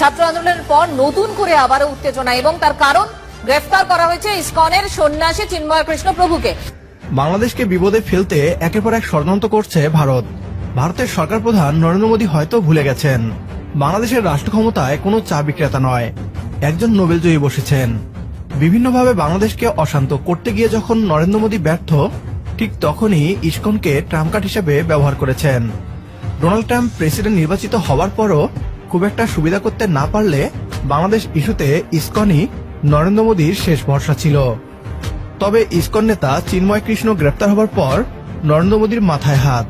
ছাত্র আন্দোলনের পর নতুন করে আবারও উত্তেজনা এবং তার কারণ গ্রেফতার করা হয়েছে ইসকনের সন্ন্যাসী চিন্ময় কৃষ্ণ প্রভুকে। বাংলাদেশকে বিপদে ফেলতে একের পর এক ষড়যন্ত্র করছে ভারত। ভারতের সরকার প্রধান নরেন্দ্র মোদী হয়তো ভুলে গেছেন। বাংলাদেশের রাষ্ট্র ক্ষমতায় কোনো চা বিক্রেতা নয়। একজন নোবেলজয়ী বসেছেন। বিভিন্নভাবে বাংলাদেশকে অশান্ত করতে গিয়ে যখন নরেন্দ্র মোদী ব্যর্থ, ঠিক তখনই ইসকনকে ট্রাম্প কার্ড হিসেবে ব্যবহার করেছেন। ডোনাল্ড ট্রাম্প প্রেসিডেন্ট নির্বাচিত হওয়ার পরও খুব একটা সুবিধা করতে না পারলে বাংলাদেশ ইস্যুতে ইসকনই নরেন্দ্র মোদীর শেষ ভরসা ছিল। তবে ইসকন নেতা চিন্ময় কৃষ্ণ গ্রেপ্তার হবার পর নরেন্দ্র মোদীর মাথায় হাত।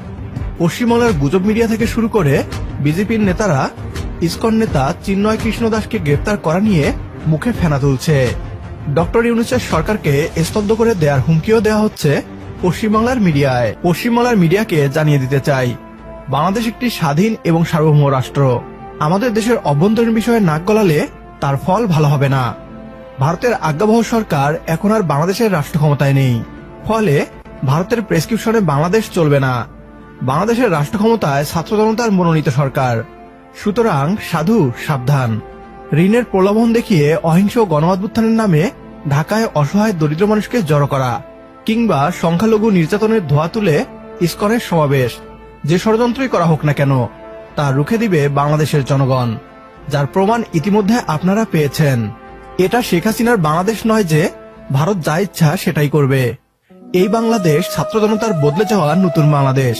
পশ্চিমবাংলার গুজব মিডিয়া থেকে শুরু করে বিজেপির নেতারা ইসকন নেতা চিন্ময় কৃষ্ণ দাসকে গ্রেপ্তার করা নিয়ে মুখে ফেনা তুলছে। ডক্টর ইউনুসের সরকারকে স্তব্ধ করে দেওয়ার হুমকিও দেওয়া হচ্ছে পশ্চিমবাংলার মিডিয়ায়। পশ্চিমবাংলার মিডিয়াকে জানিয়ে দিতে চাই, বাংলাদেশ একটি স্বাধীন এবং সার্বভৌম রাষ্ট্র। আমাদের দেশের অভ্যন্তরীণ বিষয়ে নাক গলালে তার ফল ভালো হবে না। ভারতের আজ্ঞাবহ সরকার এখন আর বাংলাদেশের রাষ্ট্র ক্ষমতায় নেই। ফলে ভারতের প্রেসক্রিপশনে বাংলাদেশ চলবে না। বাংলাদেশের রাষ্ট্র ক্ষমতায় ছাত্র জনতার মনোনীত সরকার। সুতরাং সাধু, সাবধান। ঋণের প্রলোভন দেখিয়ে অহিংস গণঅভ্যুত্থানের নামে ঢাকায় অসহায় দরিদ্র মানুষকে জড়ো করা কিংবা সংখ্যালঘু নির্যাতনের ধোয়া তুলে ইস্কনের সমাবেশ। যে ষড়যন্ত্রই করা হোক না কেন তা রুখে দিবে বাংলাদেশের জনগণ, যার প্রমাণ ইতিমধ্যে আপনারা পেয়েছেন। এটা শেখ হাসিনার বাংলাদেশ নয় যে, ভারত যা ইচ্ছা সেটাই করবে। এই বাংলাদেশ ছাত্র জনতার বদলে যাওয়া নতুন বাংলাদেশ।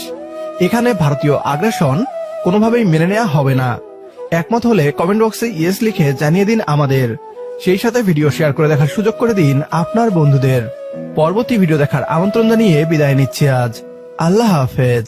এখানে ভারতীয় আগ্রাসন কোনোভাবেই মেনে নেওয়া হবে না। একমত হলে কমেন্ট বক্সে ইয়েস লিখে জানিয়ে দিন আমাদের। সেই সাথে ভিডিও শেয়ার করে দেখার সুযোগ করে দিন আপনার বন্ধুদের। পরবর্তী ভিডিও দেখার আমন্ত্রণ জানিয়ে বিদায় নিচ্ছি আজ। আল্লাহ হাফেজ।